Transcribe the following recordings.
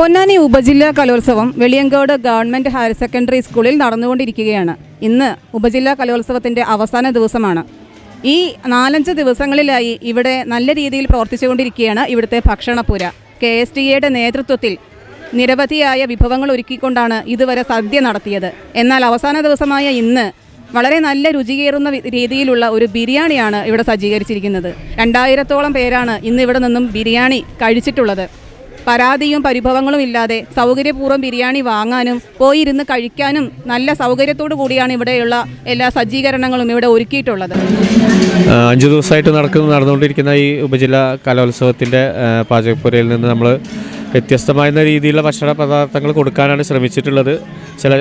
പൊന്നാനി ഉപജില്ലാ കലോത്സവം Veliyankode government higher secondary സ്കൂളിൽ നടന്നുകൊണ്ടിരിക്കുകയാണ്. ഇന്ന് ഉപജില്ലാ കലോത്സവത്തിന്റെ അവസാന ദിവസമാണ്. ഈ നാലഞ്ച് ദിവസങ്ങളിലായി ഇവിടെ നല്ല രീതിയിൽ പ്രവർത്തിച്ചുകൊണ്ടിരിക്കുകയാണ് ഇവിടുത്തെ ഭക്ഷണപ്പുര കെ എസ് ടി എയുടെ നേതൃത്വത്തിൽ നിരവധിയായ വിഭവങ്ങൾ ഒരുക്കിക്കൊണ്ടാണ് ഇതുവരെ സദ്യ നടത്തിയത്. എന്നാൽ അവസാന ദിവസമായ ഇന്ന് വളരെ നല്ല രുചികേറുന്ന രീതിയിലുള്ള ഒരു ബിരിയാണിയാണ് ഇവിടെ സജ്ജീകരിച്ചിരിക്കുന്നത്. രണ്ടായിരത്തോളം പേരാണ് ഇന്ന് ഇവിടെ നിന്നും ബിരിയാണി കഴിച്ചിട്ടുള്ളത്. പരാതിയും പരിഭവങ്ങളും ഇല്ലാതെ സൗകര്യപൂർവം ബിരിയാണി വാങ്ങാനും പോയി ഇരുന്ന് കഴിക്കാനും നല്ല സൗകര്യത്തോടു കൂടിയാണ് ഇവിടെയുള്ള എല്ലാ സജ്ജീകരണങ്ങളും ഇവിടെ ഒരുക്കിയിട്ടുള്ളത്. അഞ്ച് ദിവസമായിട്ട് നടക്കുന്ന നടന്നുകൊണ്ടിരിക്കുന്ന ഈ ഉപജില്ലാ കലോത്സവത്തിന്റെ പാചകപ്പുരയിൽ നിന്ന് നമ്മൾ വ്യത്യസ്തമായ രീതിയിലുള്ള ഭക്ഷണ പദാർത്ഥങ്ങൾ കൊടുക്കാനാണ് ശ്രമിച്ചിട്ടുള്ളത്. ചില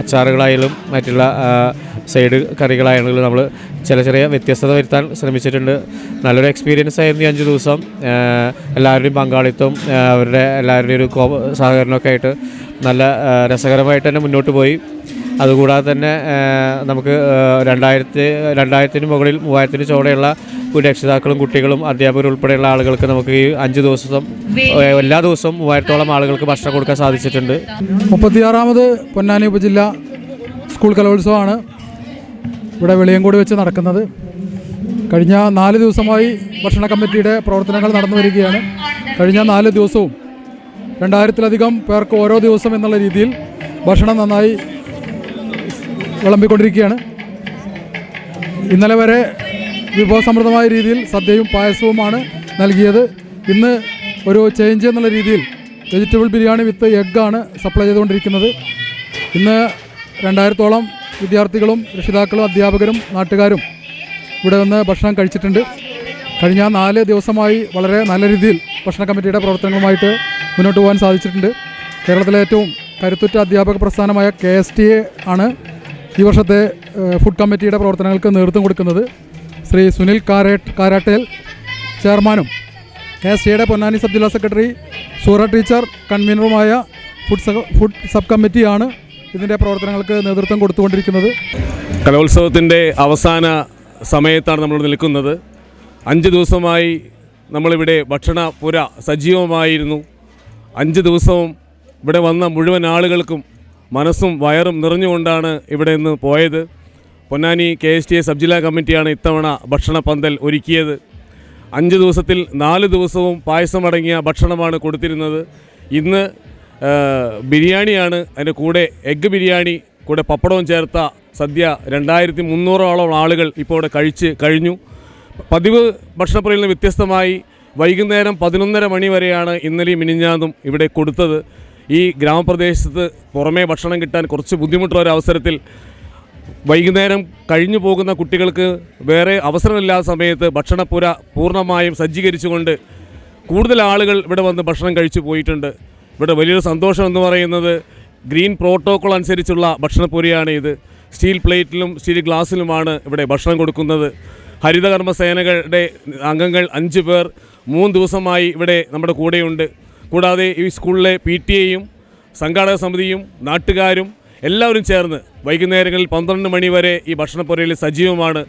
അച്ചാറുകളായാലും മറ്റുള്ള സൈഡ് കറികളായാലും നമ്മൾ ചില ചെറിയ വ്യത്യസ്തത വരുത്താൻ ശ്രമിച്ചിട്ടുണ്ട്. നല്ലൊരു എക്സ്പീരിയൻസ് ആയിരുന്നു ഈ അഞ്ച് ദിവസം. എല്ലാവരുടെയും പങ്കാളിത്തം അവരുടെ എല്ലാവരുടെയും ഒരു സഹകരണമൊക്കെ ആയിട്ട് നല്ല രസകരമായിട്ട് തന്നെ മുന്നോട്ട് പോയി. അതുകൂടാതെ തന്നെ നമുക്ക് രണ്ടായിരത്തി രണ്ടായിരത്തിന് മുകളിൽ മൂവായിരത്തിന് ചോടെയുള്ള രക്ഷിതാക്കളും കുട്ടികളും അധ്യാപകരും ഉൾപ്പെടെയുള്ള ആളുകൾക്ക് നമുക്ക് ഈ അഞ്ച് ദിവസം എല്ലാ ദിവസവും മൂവായിരത്തോളം ആളുകൾക്ക് ഭക്ഷണം കൊടുക്കാൻ സാധിച്ചിട്ടുണ്ട്. മുപ്പത്തിയാറാമത് പൊന്നാനി ഉപജില്ല സ്കൂൾ കലോത്സവമാണ് ഇവിടെ വെളിയങ്കോട് വെച്ച് നടക്കുന്നത്. കഴിഞ്ഞ നാല് ദിവസമായി ഭക്ഷണ കമ്മിറ്റിയുടെ പ്രവർത്തനങ്ങൾ നടന്നു വരികയാണ്. കഴിഞ്ഞ നാല് ദിവസവും രണ്ടായിരത്തിലധികം പേർക്ക് ഓരോ ദിവസം എന്നുള്ള രീതിയിൽ ഭക്ഷണം നന്നായി വിളമ്പിക്കൊണ്ടിരിക്കുകയാണ്. ഇന്നലെ വരെ വിഭവസമൃദ്ധമായ രീതിയിൽ സദ്യയും പായസവുമാണ് നൽകിയത്. ഇന്ന് ഒരു ചേഞ്ച് എന്നുള്ള രീതിയിൽ വെജിറ്റബിൾ ബിരിയാണി വിത്ത് എഗ്ഗാണ് സപ്ലൈ ചെയ്തുകൊണ്ടിരിക്കുന്നത്. ഇന്ന് രണ്ടായിരത്തോളം വിദ്യാർത്ഥികളും രക്ഷിതാക്കളും അധ്യാപകരും നാട്ടുകാരും ഇവിടെ വന്ന് ഭക്ഷണം കഴിച്ചിട്ടുണ്ട്. കഴിഞ്ഞ നാല് ദിവസമായി വളരെ നല്ല രീതിയിൽ ഭക്ഷണ കമ്മിറ്റിയുടെ പ്രവർത്തനങ്ങളുമായിട്ട് മുന്നോട്ട് പോകാൻ സാധിച്ചിട്ടുണ്ട്. കേരളത്തിലെ ഏറ്റവും കരുത്തുറ്റ അധ്യാപക പ്രസ്ഥാനമായ കെ എസ് ടി എ ആണ് ഈ വർഷത്തെ ഫുഡ് കമ്മിറ്റിയുടെ പ്രവർത്തനങ്ങൾക്ക് നേതൃത്വം കൊടുക്കുന്നത് ശ്രീ സുനിൽ കാരേട്ട് കാരാട്ടേൽ ചെയർമാനും എസ് ടിയുടെ പൊന്നാനി സബ് ജില്ലാ സെക്രട്ടറി സൂറ ടീച്ചർ കൺവീനറുമായ ഫുഡ് ഫുഡ് സബ് കമ്മിറ്റിയാണ് ഇതിന്റെ പ്രവർത്തനങ്ങൾക്ക് നേതൃത്വം കൊടുത്തുകൊണ്ടിരിക്കുന്നത്. കലോത്സവത്തിന്റെ അവസാന സമയത്താണ് നമ്മൾ നിൽക്കുന്നത്. അഞ്ച് ദിവസമായി നമ്മളിവിടെ ഭക്ഷണ പുര സജീവമായിരുന്നു. അഞ്ച് ദിവസവും ഇവിടെ വന്ന മുഴുവൻ ആളുകൾക്കും മനസ്സും വയറും നിറഞ്ഞുകൊണ്ടാണ് ഇവിടെ നിന്ന് പോയത്. Ponnani K S T A sub ജില്ലാ കമ്മിറ്റിയാണ് ഇത്തവണ ഭക്ഷണ പന്തൽ ഒരുക്കിയത്. അഞ്ച് ദിവസത്തിൽ നാല് ദിവസവും പായസമടങ്ങിയ ഭക്ഷണമാണ് കൊടുത്തിരുന്നത്. ഇന്ന് ബിരിയാണിയാണ് അതിന്റെ കൂടെ എഗ്ഗ് ബിരിയാണി കൂടെ പപ്പടവും ചേർത്ത സദ്യ രണ്ടായിരത്തി മുന്നൂറോളം ആളുകൾ ഇപ്പോൾ ഇവിടെ കഴിച്ച് കഴിഞ്ഞു. പതിവ് ഭക്ഷണപ്പുറയിൽ നിന്ന് വ്യത്യസ്തമായി വൈകുന്നേരം പതിനൊന്നര മണി വരെയാണ് ഇന്നലെയും മിനിഞ്ഞാന്നും ഇവിടെ കൊടുത്തത്. ഈ ഗ്രാമപ്രദേശത്ത് പുറമേ ഭക്ഷണം കിട്ടാൻ കുറച്ച് ബുദ്ധിമുട്ടുള്ള ഒരു അവസരത്തിൽ വൈകുന്നേരം കഴിഞ്ഞു പോകുന്ന കുട്ടികൾക്ക് വേറെ അവസരമില്ലാത്ത സമയത്ത് ഭക്ഷണപ്പുര പൂർണമായും സജ്ജീകരിച്ചുകൊണ്ട് കൂടുതൽ ആളുകൾ ഇവിടെ വന്ന് ഭക്ഷണം കഴിച്ചു പോയിട്ടുണ്ട്. ഇവിടെ വലിയൊരു സന്തോഷം എന്ന് പറയുന്നത് ഗ്രീൻ പ്രോട്ടോക്കോൾ അനുസരിച്ചുള്ള ഭക്ഷണപ്പുരയാണ് ഇത്. സ്റ്റീൽ പ്ലേറ്റിലും സ്റ്റീൽ ഗ്ലാസ്സിലുമാണ് ഇവിടെ ഭക്ഷണം കൊടുക്കുന്നത്. ഹരിതകർമ്മ സേനകളുടെ അംഗങ്ങൾ അഞ്ച് പേർ മൂന്ന് ദിവസമായി ഇവിടെ നമ്മുടെ കൂടെയുണ്ട്. കൂടാതെ ഈ സ്കൂളിലെ പി ടി എയും സംഘാടക സമിതിയും നാട്ടുകാരും എല്ലാവരും ചേർന്ന് വൈകുന്നേരങ്ങളിൽ പന്ത്രണ്ട് മണി വരെ ഈ ഭക്ഷണപ്പുരയിൽ സജീവമാണ്.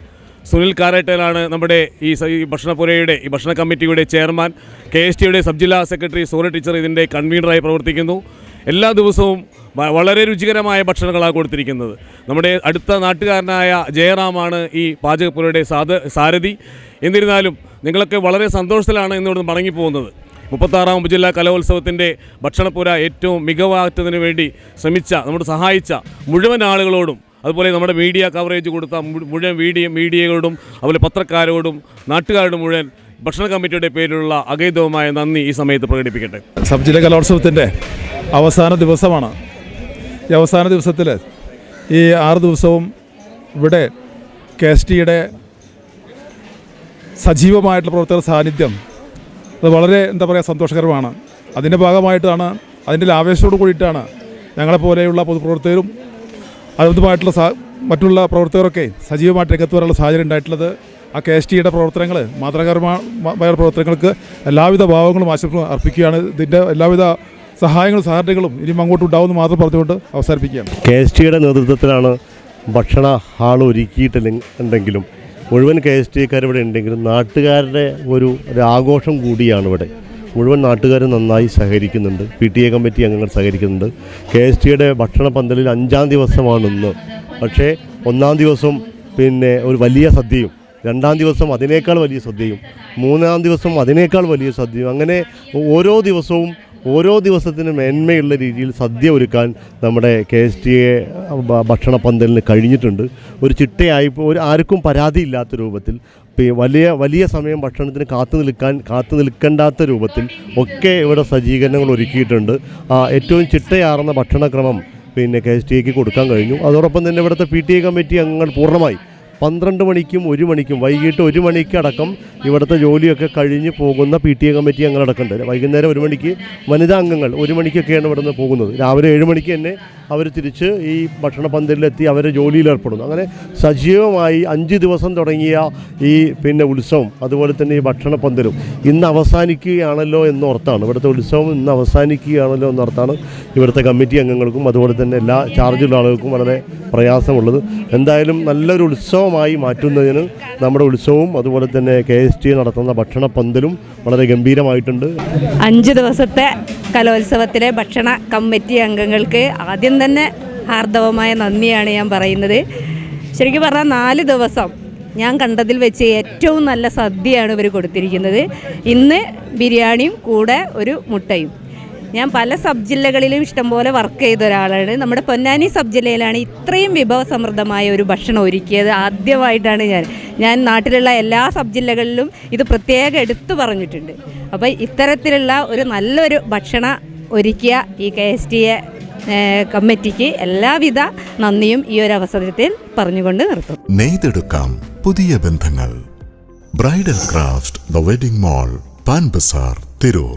സുനിൽ കാരേട്ടനാണ് നമ്മുടെ ഈ ഭക്ഷണപുരയുടെ ഈ ഭക്ഷണ കമ്മിറ്റിയുടെ ചെയർമാൻ. കെ എസ് ടിയുടെ സബ് ജില്ലാ സെക്രട്ടറി സൂര്യ ടീച്ചർ ഇതിന്റെ കൺവീനറായി പ്രവർത്തിക്കുന്നു. എല്ലാ ദിവസവും വളരെ രുചികരമായ ഭക്ഷണങ്ങളാണ് കൊടുത്തിരിക്കുന്നത്. നമ്മുടെ അടുത്ത നാട്ടുകാരനായ ജയറാമാണ് ഈ പാചകപ്പുരയുടെ സാധ സാരഥി. എന്നിരുന്നാലും നിങ്ങളൊക്കെ വളരെ സന്തോഷത്തിലാണ് ഇന്നിവിടെ മടങ്ങിപ്പോകുന്നത്. മുപ്പത്താറാം ഉപജില്ലാ കലോത്സവത്തിന്റെ ഭക്ഷണപ്പുര ഏറ്റവും മികവാറ്റതിന് വേണ്ടി ശ്രമിച്ച നമ്മുടെ സഹായിച്ച മുഴുവൻ ആളുകളോടും അതുപോലെ നമ്മുടെ മീഡിയ കവറേജ് കൊടുത്ത മുഴുവൻ മീഡിയ മീഡിയകളോടും അതുപോലെ പത്രക്കാരോടും നാട്ടുകാരോടും മുഴുവൻ ഭക്ഷണ കമ്മിറ്റിയുടെ പേരിലുള്ള അഗൈതവുമായ നന്ദി ഈ സമയത്ത് പ്രകടിപ്പിക്കട്ടെ. സബ് ജില്ലാ കലോത്സവത്തിന്റെ അവസാന ദിവസമാണ്. ഈ അവസാന ദിവസത്തിൽ ഈ ആറ് ദിവസവും ഇവിടെ കെ എസ് ടിയുടെ സജീവമായിട്ടുള്ള പ്രവർത്തക സാന്നിധ്യം അത് വളരെ എന്താ പറയുക സന്തോഷകരമാണ്. അതിന്റെ ഭാഗമായിട്ടാണ് അതിന്റെ ആവേശത്തോട് കൂടിയിട്ടാണ് ഞങ്ങളെപ്പോലെയുള്ള പൊതുപ്രവർത്തകരും അതുമായിട്ടുള്ള മറ്റുള്ള പ്രവർത്തകരൊക്കെ സജീവമായിട്ട് രംഗത്ത് വരാനുള്ള സാഹചര്യം ഉണ്ടായിട്ടുള്ളത് ആ കെ എസ് ടിയുടെ പ്രവർത്തനങ്ങൾ മാതൃകരമായ പ്രവർത്തനങ്ങൾക്ക് എല്ലാവിധ ഭാവങ്ങളും ആശംസകളും അർപ്പിക്കുകയാണ്. ഇതിന്റെ എല്ലാവിധ സഹായങ്ങളും സഹകരണങ്ങളും ഇനിയും അങ്ങോട്ട് ഉണ്ടാവുമെന്ന് മാത്രം പറഞ്ഞുകൊണ്ട് അവസാനിപ്പിക്കുകയാണ്. കെ എസ് ടിയുടെ നേതൃത്വത്തിലാണ് ഭക്ഷണ ഹാൾ ഒരുക്കിയിട്ടുണ്ടെങ്കിലും മുഴുവൻ കെ എസ് ടിക്കാർ ഇവിടെ ഉണ്ടെങ്കിലും നാട്ടുകാരുടെ ഒരു ഒരു ആഘോഷം കൂടിയാണ് ഇവിടെ. മുഴുവൻ നാട്ടുകാർ നന്നായി സഹകരിക്കുന്നുണ്ട്. പി ടി എ കമ്മിറ്റി അംഗങ്ങൾ സഹകരിക്കുന്നുണ്ട്. കെ എസ് ടിയുടെ ഭക്ഷണ പന്തലിൽ അഞ്ചാം ദിവസമാണ് ഇന്ന്. പക്ഷേ ഒന്നാം ദിവസം പിന്നെ ഒരു വലിയ സദ്യയും രണ്ടാം ദിവസം അതിനേക്കാൾ വലിയ സദ്യയും മൂന്നാം ദിവസം അതിനേക്കാൾ വലിയ സദ്യയും അങ്ങനെ ഓരോ ദിവസവും ഓരോ ദിവസത്തിനും മേന്മയുള്ള രീതിയിൽ സദ്യ ഒരുക്കാൻ നമ്മുടെ കെ എസ് ടി എ ഭക്ഷണ പന്തലിന് കഴിഞ്ഞിട്ടുണ്ട്. ഒരു ചിട്ടയായി ഒരു ആർക്കും പരാതിയില്ലാത്ത രൂപത്തിൽ വലിയ വലിയ സമയം ഭക്ഷണത്തിന് കാത്തു നിൽക്കാൻ കാത്തു നിൽക്കേണ്ടാത്ത രൂപത്തിൽ ഒക്കെ ഇവിടെ സജ്ജീകരണങ്ങൾ ഒരുക്കിയിട്ടുണ്ട്. ഏറ്റവും ചിട്ടയാർന്ന ഭക്ഷണക്രമം പിന്നെ കെ എസ് ടി എക്ക് കൊടുക്കാൻ കഴിഞ്ഞു. അതോടൊപ്പം തന്നെ ഇവിടുത്തെ പി ടി എ കമ്മിറ്റി അംഗങ്ങൾ പൂർണമായി പന്ത്രണ്ട് മണിക്കും ഒരു മണിക്കും വൈകിട്ട് ഒരു മണിക്കടക്കം ഇവിടുത്തെ ജോലിയൊക്കെ കഴിഞ്ഞ് പോകുന്ന പി ടി എ കമ്മിറ്റി അംഗങ്ങളടക്കമുണ്ട് വൈകുന്നേരം ഒരു മണിക്ക് വനിതാ അംഗങ്ങൾ ഒരു മണിക്കൊക്കെയാണ് ഇവിടെ നിന്ന് പോകുന്നത്. രാവിലെ ഏഴ് മണിക്ക് തന്നെ അവർ തിരിച്ച് ഈ ഭക്ഷണ പന്തലിലെത്തി അവരെ ജോലിയിൽ ഏർപ്പെടുന്നു. അങ്ങനെ സജീവമായി അഞ്ച് ദിവസം തുടങ്ങിയ ഈ പിന്നെ ഉത്സവം അതുപോലെ തന്നെ ഈ ഭക്ഷണ പന്തലും ഇന്ന് അവസാനിക്കുകയാണല്ലോ എന്നോർത്താണ്. ഇവിടുത്തെ ഉത്സവം ഇന്ന് അവസാനിക്കുകയാണല്ലോ എന്നോർത്താണ് ഇവിടുത്തെ കമ്മിറ്റി അംഗങ്ങൾക്കും അതുപോലെ തന്നെ എല്ലാ ചാർജുള്ള ആളുകൾക്കും വളരെ പ്രയാസമുള്ളത്. എന്തായാലും നല്ലൊരു ഉത്സവമായി മാറ്റുന്നതിന് നമ്മുടെ ഉത്സവവും അതുപോലെ തന്നെ കെ എസ് ടി നടത്തുന്ന ഭക്ഷണ പന്തലും വളരെ ഗംഭീരമായിട്ടുണ്ട്. അഞ്ച് ദിവസത്തെ കലോത്സവത്തിലെ ഭക്ഷണ കമ്മിറ്റി അംഗങ്ങൾക്ക് ആദ്യം തന്നെ ഹാർദവമായ നന്ദിയാണ് ഞാൻ പറയുന്നത്. ശരിക്കും പറഞ്ഞാൽ നാല് ദിവസം ഞാൻ കണ്ടതിൽ വെച്ച് ഏറ്റവും നല്ല സദ്യയാണ് ഇവർ കൊടുത്തിരിക്കുന്നത്. ഇന്ന് ബിരിയാണിയും കൂടെ ഒരു മുട്ടയും. ഞാൻ പല സബ് ജില്ലകളിലും ഇഷ്ടംപോലെ വർക്ക് ചെയ്ത ഒരാളാണ്. നമ്മുടെ പൊന്നാനി സബ് ജില്ലയിലാണ് ഇത്രയും വിഭവസമൃദ്ധമായ ഒരു ഭക്ഷണം ഒരുക്കിയത് ആദ്യമായിട്ടാണ് ഞാൻ. ഞാൻ നാട്ടിലുള്ള എല്ലാ സബ് ജില്ലകളിലും ഇത് പ്രത്യേകം എടുത്തു പറഞ്ഞിട്ടുണ്ട്. അപ്പോൾ ഇത്തരത്തിലുള്ള ഒരു നല്ലൊരു ഭക്ഷണ ഒരുക്കിയ ഈ കെ എസ് ടി എ കമ്മിറ്റിക്ക് എല്ലാവിധ നന്ദിയും ഈ ഒരു അവസരത്തിൽ പറഞ്ഞുകൊണ്ട് നിർത്തും നെയ്തെടുക്കാം പുതിയ ബന്ധങ്ങൾ. Bridal craft the wedding mall Pan Bazar Tirur.